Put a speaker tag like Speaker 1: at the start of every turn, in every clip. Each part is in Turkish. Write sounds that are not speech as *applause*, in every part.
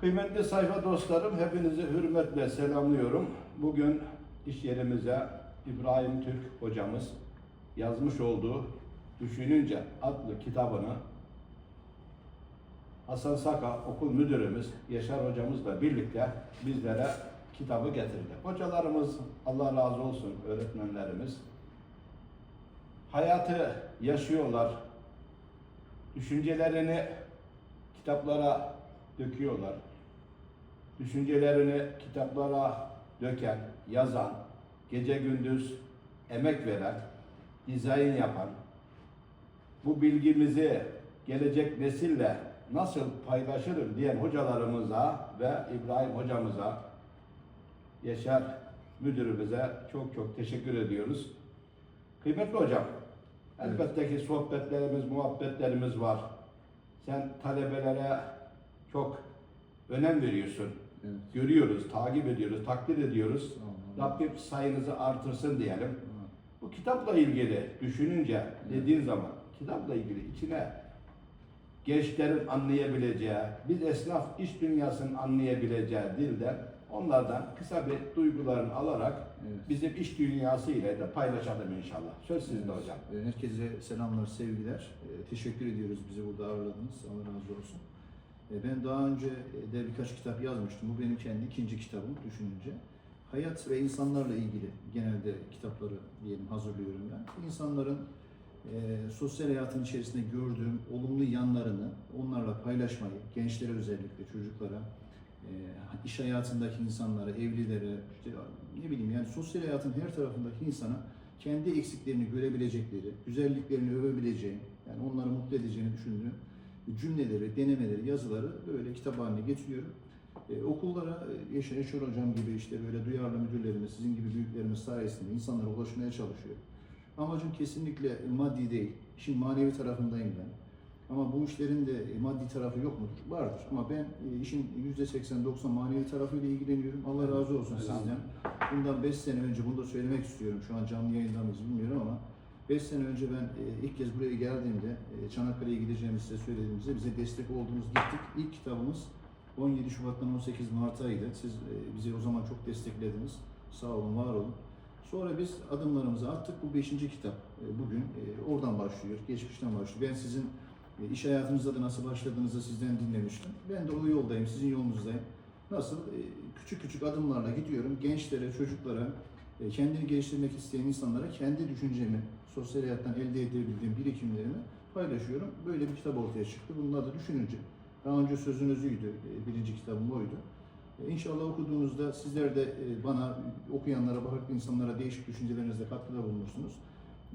Speaker 1: Kıymetli sayfa dostlarım, hepinizi hürmetle selamlıyorum. Bugün iş yerimize İbrahim Türk hocamız yazmış olduğu Düşününce adlı kitabını Hasan Saka okul müdürümüz Yaşar hocamızla birlikte bizlere kitabı getirdi. Hocalarımız Allah razı olsun öğretmenlerimiz hayatı yaşıyorlar. Düşüncelerini kitaplara döküyorlar. Düşüncelerini kitaplara döken, yazan, gece gündüz emek veren, dizayn yapan, bu bilgimizi gelecek nesille nasıl paylaşırım diyen hocalarımıza ve İbrahim hocamıza, Yaşar müdürümüze çok çok teşekkür ediyoruz. Kıymetli hocam, elbette ki sohbetlerimiz, muhabbetlerimiz var. Sen talebelere çok önem veriyorsun.
Speaker 2: Evet.
Speaker 1: Görüyoruz, takip ediyoruz, takdir ediyoruz.
Speaker 2: Tamam.
Speaker 1: Rabbim sayınızı artırsın diyelim.
Speaker 2: Tamam.
Speaker 1: Bu kitapla ilgili düşününce dediğin zaman kitapla ilgili içine gençlerin anlayabileceği, biz esnaf iş dünyasının anlayabileceği dilden onlardan kısa bir duygularını alarak
Speaker 2: Evet.
Speaker 1: bizim iş dünyası ile de paylaşalım inşallah. Söz sizde
Speaker 2: Evet.
Speaker 1: hocam.
Speaker 2: Herkese selamlar, sevgiler. E, Teşekkür ediyoruz bizi burada ağırladınız. Allah razı olsun. E, Ben daha önce de birkaç kitap yazmıştım. Bu benim kendi ikinci kitabım düşününce. Hayat ve insanlarla ilgili genelde kitapları diyelim hazırlıyorum ben. İnsanların e, sosyal hayatın içerisinde gördüğüm olumlu yanlarını onlarla paylaşmayı, gençlere özellikle çocuklara, e, iş hayatındaki insanlara, evlilere, işte ne bileyim yani sosyal hayatın her tarafındaki insana kendi eksiklerini görebilecekleri, güzelliklerini övebileceği, yani onları mutlu edeceğini düşündüğüm cümleleri, denemeleri, yazıları böyle kitap haline getiriyorum. E, okullara e, Yaşar Eşor Hocam gibi işte böyle duyarlı müdürlerimiz, sizin gibi büyüklerimiz sayesinde insanlara ulaşmaya çalışıyor. Amacım kesinlikle maddi değil, işin manevi tarafındayım ben. Ama bu işlerin de e, maddi tarafı yok mudur? Vardır. Ama ben e, işin %80-90 manevi tarafıyla ilgileniyorum. Allah razı olsun sizden. Bundan 5 sene önce, bunu da söylemek istiyorum. Şu an canlı yayında mıyız bilmiyorum ama 5 sene önce ben e, ilk kez buraya geldiğimde e, Çanakkale'ye gideceğimizi size söylediğimizde bize destek oldunuz gittik. İlk kitabımız 17 Şubat'tan 18 Mart'aydı. Siz e, bizi o zaman çok desteklediniz. Sağ olun, var olun. Sonra biz adımlarımızı attık. Bu 5. kitap e, bugün oradan başlıyor. Geçmişten başlıyor. Ben sizin iş hayatınızda da nasıl başladığınızı sizden dinlemiştim. Ben de o yoldayım, sizin yolunuzdayım. Nasıl? Küçük küçük adımlarla gidiyorum. Gençlere, çocuklara, kendini geliştirmek isteyen insanlara kendi düşüncemi, sosyal hayattan elde edebildiğim birikimlerimi paylaşıyorum. Böyle bir kitap ortaya çıktı. Bunun adı Düşününce. Daha önce sözünüzüydü. e, Birinci kitabım oydu. E, İnşallah okuduğunuzda sizler de e, bana, okuyanlara, farklı insanlara değişik düşüncelerinizle katkıda bulunursunuz.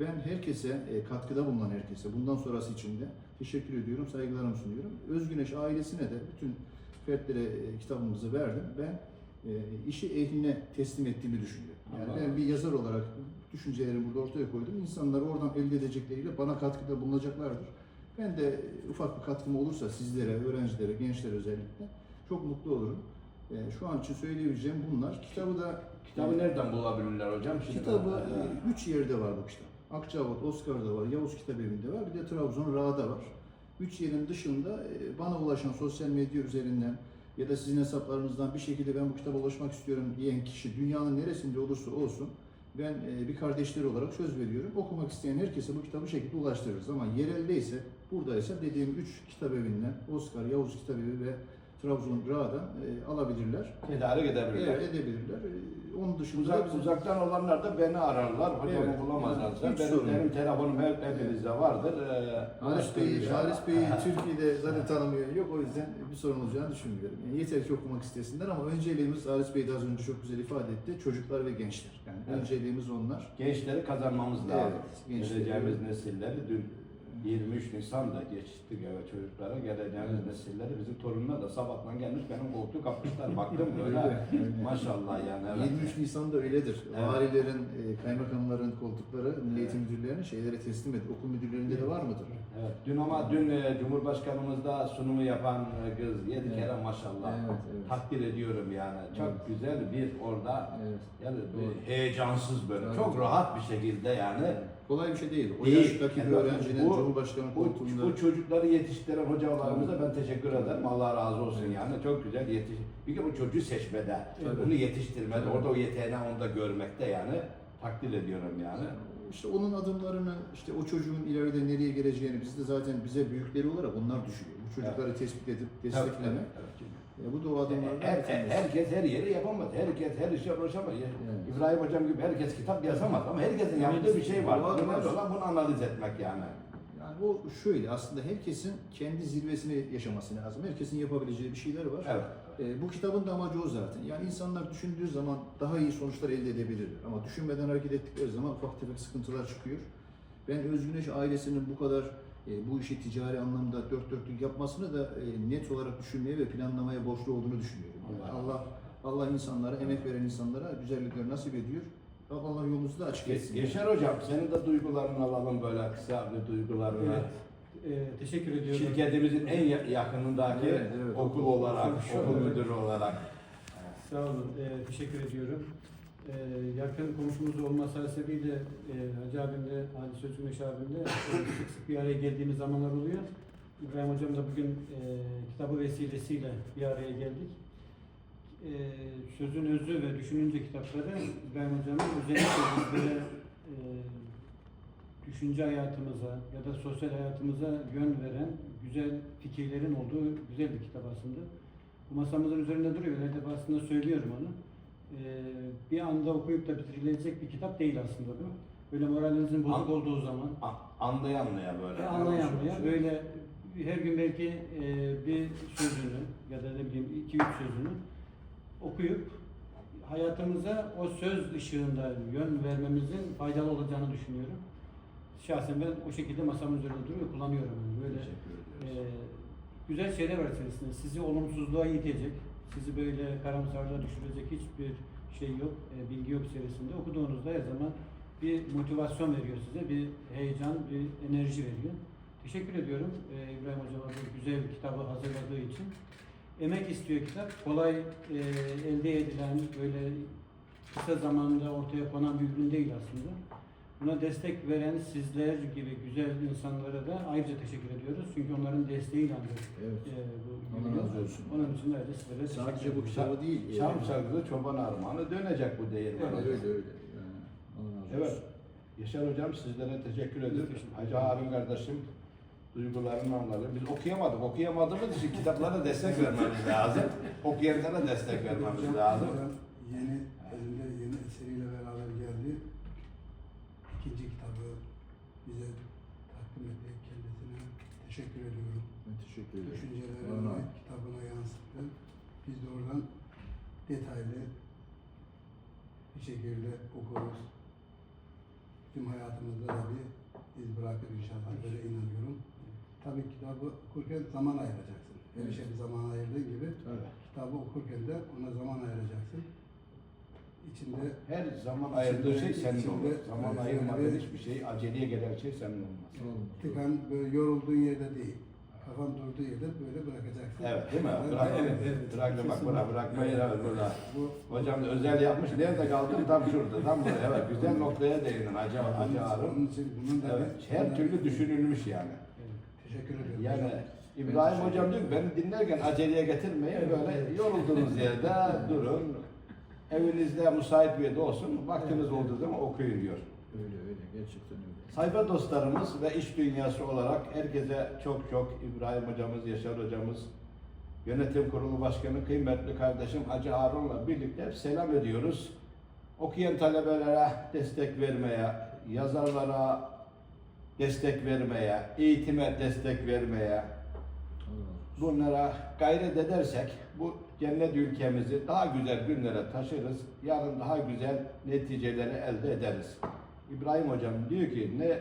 Speaker 2: Ben herkese, e, katkıda bulunan herkese, bundan sonrası için de teşekkür ediyorum, saygılarımı sunuyorum. Özgüneş ailesine de bütün fertlere e, kitabımızı verdim. Ben e, işi ehline teslim ettiğimi düşünüyorum. Yani ben bir yazar olarak düşüncelerimi burada ortaya koydum. İnsanlar oradan elde edecekleriyle bana katkıda bulunacaklardır. Ben de ufak bir katkım olursa sizlere, öğrencilere, gençlere özellikle çok mutlu olurum. E, Şu an için söyleyebileceğim bunlar. Kitabı da
Speaker 1: Kitabı nereden bulabilirler hocam? Şimdi
Speaker 2: Kitabı
Speaker 1: ben-
Speaker 2: e, üç yerde var bu kitap. Akçabat, Oscar'da var, Yavuz Kitap Evi'nde var, bir de Trabzon Ra'da var. Üç yerin dışında e, bana ulaşan sosyal medya üzerinden ya da sizin hesaplarınızdan bir şekilde ben bu kitaba ulaşmak istiyorum diyen kişi dünyanın neresinde olursa olsun ben e, bir kardeşleri olarak söz veriyorum. Okumak isteyen herkese bu kitabı şekilde ulaştırırız. Ama yerelde buradaysa dediğim üç kitap evinden Oscar, Yavuz Kitap Evi ve Trabzon Ra'dan e, alabilirler.
Speaker 1: tedarik edebilirler.
Speaker 2: Evet, edebilirler. Onun dışında
Speaker 1: Uzak,
Speaker 2: bizim-
Speaker 1: uzaktan olanlar da beni ararlar. Hocamı
Speaker 2: Evet,
Speaker 1: bulamazlarsa.
Speaker 2: yani hiç
Speaker 1: benim,
Speaker 2: sorun yok.
Speaker 1: benim telefonum hep hepinizde vardır. Ee,
Speaker 2: Haris Bey'i,
Speaker 1: inşallah.
Speaker 2: Haris Bey'i *laughs* Türkiye'de zaten tanımıyor. Yok o yüzden bir sorun olacağını düşünmüyorum. Yani yeter ki okumak istesinler ama önceliğimiz Haris Bey de az önce çok güzel ifade etti. Çocuklar ve gençler. Yani
Speaker 1: Evet.
Speaker 2: önceliğimiz onlar.
Speaker 1: Gençleri kazanmamız
Speaker 2: Evet,
Speaker 1: lazım.
Speaker 2: gençleri.
Speaker 1: Geleceğimiz nesilleri dün 23 Nisan'da geçti evet çocuklara. Geleceğimiz
Speaker 2: Evet.
Speaker 1: nesilleri bizim torunlar da sabahtan gelmiş benim koltuğu kapmışlar. Baktım
Speaker 2: Öyle, öyle.
Speaker 1: maşallah yani. Evet.
Speaker 2: 23 Nisan'da öyledir.
Speaker 1: Evet.
Speaker 2: Valilerin, e, kaymakamların koltukları milli eğitim müdürlerine şeylere teslim edilir. Okul müdürlerinde de var mıdır?
Speaker 1: Evet, dün ama dün e, Cumhurbaşkanımız da sunumu yapan e, kız yedi
Speaker 2: Evet.
Speaker 1: kere maşallah.
Speaker 2: Evet, evet.
Speaker 1: Takdir ediyorum yani. Çok
Speaker 2: Evet.
Speaker 1: güzel bir orada
Speaker 2: Evet.
Speaker 1: yani
Speaker 2: Doğru.
Speaker 1: heyecansız böyle
Speaker 2: Evet.
Speaker 1: çok rahat bir şekilde yani
Speaker 2: Evet. Kolay bir şey değil. O
Speaker 1: Değil.
Speaker 2: yaştaki
Speaker 1: Yani
Speaker 2: öğrencinin
Speaker 1: bu-
Speaker 2: Cumhurbaşkanı koltuğunda
Speaker 1: bu çocukları yetiştiren hocalarımıza ben teşekkür ederim. Allah razı olsun
Speaker 2: Evet.
Speaker 1: yani. Çok güzel yetiş. Bir de bu çocuğu seçmede,
Speaker 2: Tabii.
Speaker 1: bunu yetiştirmede, orada o yeteneği onda görmekte yani takdir ediyorum yani.
Speaker 2: işte onun adımlarını, işte o çocuğun ileride nereye geleceğini biz de zaten bize büyükleri olarak onlar düşünüyor. Bu çocukları tespit edip desteklemek.
Speaker 1: Tabii, tabii.
Speaker 2: E, bu da o
Speaker 1: Her, her- herkes her yeri yapamaz. Herkes her işe uğraşamaz.
Speaker 2: Evet.
Speaker 1: İbrahim hocam gibi herkes kitap yazamaz ama herkesin yaptığı bir şey var. Önemli olan bunu analiz etmek yani.
Speaker 2: Yani o şöyle aslında herkesin kendi zirvesini yaşaması lazım. Herkesin yapabileceği bir şeyler var.
Speaker 1: Evet.
Speaker 2: E, bu kitabın da amacı o zaten. Yani insanlar düşündüğü zaman daha iyi sonuçlar elde edebilirler. Ama düşünmeden hareket ettikleri zaman ufak tefek sıkıntılar çıkıyor. Ben Özgüneş ailesinin bu kadar e, bu işi ticari anlamda dört dörtlük yapmasını da e, net olarak düşünmeye ve planlamaya borçlu olduğunu düşünüyorum. Yani Allah Allah insanlara, emek veren insanlara güzellikler nasip ediyor. Allah yolunuzu da açık etsin.
Speaker 1: Yaşar hocam senin de duygularını alalım böyle kısa bir duygularını.
Speaker 3: Evet. Ee, teşekkür ediyorum.
Speaker 1: Şirketimizin en ya- yakınındaki
Speaker 2: Evet, evet.
Speaker 1: okul olarak, okul
Speaker 3: anda-
Speaker 1: müdürü olarak.
Speaker 3: Sağ olun. Ee, teşekkür ediyorum. Ee, yakın komşumuz olması hasebiyle e, Hacı abimle, Ali Sözgüneş abimle e, sık sık bir araya geldiğimiz zamanlar oluyor. İbrahim hocam da bugün e, kitabı vesilesiyle bir araya geldik. E, sözün özü ve düşününce kitapları İbrahim hocamın özellikle bizlere e, düşünce hayatımıza ya da sosyal hayatımıza yön veren güzel fikirlerin olduğu güzel bir kitap aslında. Bu masamızın üzerinde duruyor. Her defasında söylüyorum onu. Ee, bir anda okuyup da bitirilecek bir kitap değil aslında bu. Böyle moralinizin bozuk
Speaker 1: An-
Speaker 3: olduğu zaman
Speaker 1: A- Anlaya anlaya böyle.
Speaker 3: e, anlayan anlayan böyle her gün belki e, bir sözünü ya da ne bileyim iki üç sözünü okuyup hayatımıza o söz ışığında yön vermemizin faydalı olacağını düşünüyorum. Şahsen ben o şekilde masamın üzerinde duruyor, kullanıyorum. Yani. Böyle
Speaker 2: ediyoruz.
Speaker 3: güzel şeyler var içerisinde. Sizi olumsuzluğa itecek, sizi böyle karamsarlığa düşürecek hiçbir şey yok, e, bilgi yok içerisinde. Okuduğunuzda her zaman bir motivasyon veriyor size, bir heyecan, bir enerji veriyor. Teşekkür ediyorum e, İbrahim Hocam'a bu güzel kitabı hazırladığı için. Emek istiyor kitap. Kolay e, elde edilen, böyle kısa zamanda ortaya konan bir ürün değil aslında. Buna destek veren sizler gibi güzel insanlara da ayrıca teşekkür ediyoruz. Çünkü onların desteğiyle ancak
Speaker 2: Evet.
Speaker 3: e, bu
Speaker 2: Allah
Speaker 3: yürüyor.
Speaker 2: razı olsun.
Speaker 3: Onun için de ayrıca sizlere teşekkür
Speaker 2: Sadece bu
Speaker 3: ediyoruz.
Speaker 2: kitabı değil.
Speaker 1: Şam
Speaker 2: yani-
Speaker 1: sakızı çoban armağanı dönecek bu değirmen.
Speaker 2: Evet, öyle öyle. Yani, Allah razı
Speaker 1: Evet.
Speaker 2: olsun.
Speaker 1: Yaşar hocam sizlere teşekkür ederim. Hacı Harun kardeşim duygularını anladım. Biz okuyamadık. Okuyamadığımız için kitaplara destek vermemiz lazım. Okuyanlara destek vermemiz lazım.
Speaker 4: Hocam Yeni, elinde yeni eseriyle beraber geldi. İkinci kitabı bize takdim etti. Kendisine teşekkür ediyorum.
Speaker 2: Ben teşekkür ederim.
Speaker 4: Düşüncelerini kitabına yansıttı. Biz de oradan detaylı bir şekilde okuruz. Tüm hayatımızda da bir iz bırakır inşallah. Böyle inanıyorum. Tabii kitabı okurken zaman ayıracaksın. Her
Speaker 2: Evet.
Speaker 4: işe bir zaman ayırdığın gibi
Speaker 2: Tabii.
Speaker 4: kitabı okurken de ona zaman ayıracaksın. İçinde
Speaker 1: Her zaman ayırdığı şey senin olur. Zaman
Speaker 4: Evet,
Speaker 1: ayırmadığın hiçbir şey, aceleye gelen şey senin olmaz.
Speaker 4: tıkan böyle yorulduğun yerde değil. Kafan durduğu yerde böyle bırakacaksın.
Speaker 1: Evet değil mi? Bırak,
Speaker 4: evet,
Speaker 3: evet.
Speaker 1: bırak, bak bırak, bırakmayı evet, burada.
Speaker 4: Bu
Speaker 1: Hocam özel yapmış. Nerede kaldım? Tam şurada. Tam burada. Evet, güzel noktaya değindin Hacı, Hacı Harun.
Speaker 4: onun için bunun da
Speaker 1: Evet, her türlü düşünülmüş yani.
Speaker 4: Teşekkür ediyorum.
Speaker 1: Yani
Speaker 4: hocam.
Speaker 1: İbrahim hocam diyor ki beni dinlerken aceleye getirmeyin böyle yorulduğunuz yerde durun. Evinizde müsait bir yerde olsun. Vaktiniz olduğu zaman okuyun diyor.
Speaker 2: Öyle öyle. Gerçekten öyle.
Speaker 1: Sayfa dostlarımız ve iş dünyası olarak herkese çok çok İbrahim hocamız, Yaşar hocamız, yönetim kurulu başkanı kıymetli kardeşim Hacı Harun'la birlikte hep selam ediyoruz. Okuyan talebelere destek vermeye, yazarlara destek vermeye, eğitime destek vermeye. Bunlara gayret edersek bu cennet ülkemizi daha güzel günlere taşırız. Yarın daha güzel neticeleri elde ederiz. İbrahim hocam diyor ki ne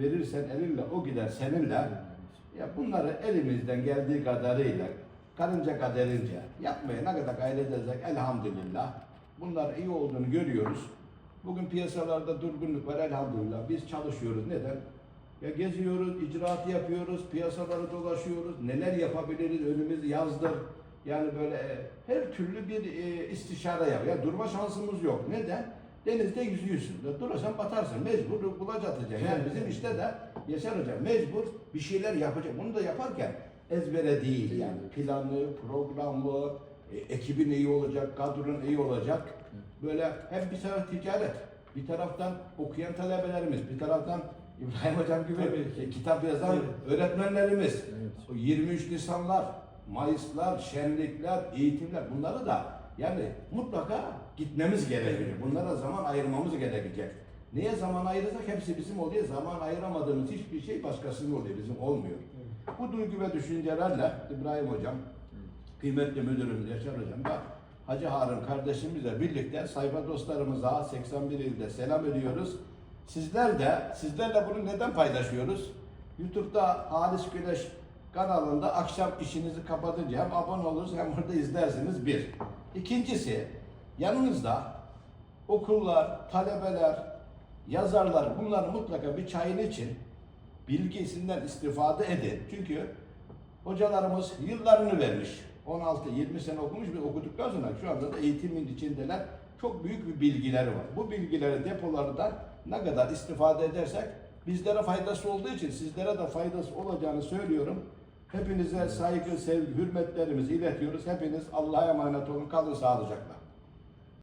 Speaker 1: verirsen elinle o gider seninle. Ya bunları elimizden geldiği kadarıyla karınca kaderince yapmaya ne kadar gayret edersek elhamdülillah. Bunlar iyi olduğunu görüyoruz. Bugün piyasalarda durgunluk var elhamdülillah. Biz çalışıyoruz. Neden? Ya geziyoruz, icraat yapıyoruz, piyasaları dolaşıyoruz. Neler yapabiliriz önümüz yazdır. Yani böyle e, her türlü bir e, istişare yap. Ya durma şansımız yok. Neden? denizde yüzüyorsun. Durursan batarsın. Mecbur kulaç atacaksın. Yani bizim işte de Yaşar Hocam mecbur bir şeyler yapacak. Bunu da yaparken ezbere değil yani. Planı, programı, e, ekibin iyi olacak, kadronun iyi olacak. Böyle hem bir taraf ticaret, bir taraftan okuyan talebelerimiz, bir taraftan İbrahim Hocam gibi
Speaker 3: Tabii.
Speaker 1: kitap yazan
Speaker 3: Evet.
Speaker 1: öğretmenlerimiz,
Speaker 2: Evet.
Speaker 1: o 23 Nisanlar, Mayıslar, şenlikler, eğitimler bunları da yani mutlaka gitmemiz gerekiyor. Bunlara zaman ayırmamız gerekecek. Neye zaman ayırırsak hepsi bizim oluyor. Zaman ayıramadığımız hiçbir şey başkasının oluyor, bizim olmuyor. Bu duygu ve düşüncelerle İbrahim Hocam, kıymetli müdürümüz Yaşar Hocam da Hacı Harun kardeşimizle birlikte sayfa dostlarımıza 81 ilde selam ediyoruz. Sizler de, sizlerle bunu neden paylaşıyoruz? YouTube'da Halis Güneş kanalında akşam işinizi kapatınca hem abone oluruz hem orada izlersiniz bir. İkincisi, yanınızda okullar, talebeler, yazarlar bunları mutlaka bir çayın için bilgisinden istifade edin. Çünkü hocalarımız yıllarını vermiş. 16-20 sene okumuş ve okuduktan sonra şu anda da eğitimin içindeler. Çok büyük bir bilgileri var. Bu bilgileri depolardan ne kadar istifade edersek bizlere faydası olduğu için sizlere de faydası olacağını söylüyorum. Hepinize saygı, sevgi, hürmetlerimizi iletiyoruz. Hepiniz Allah'a emanet olun. Kalın sağlıcakla.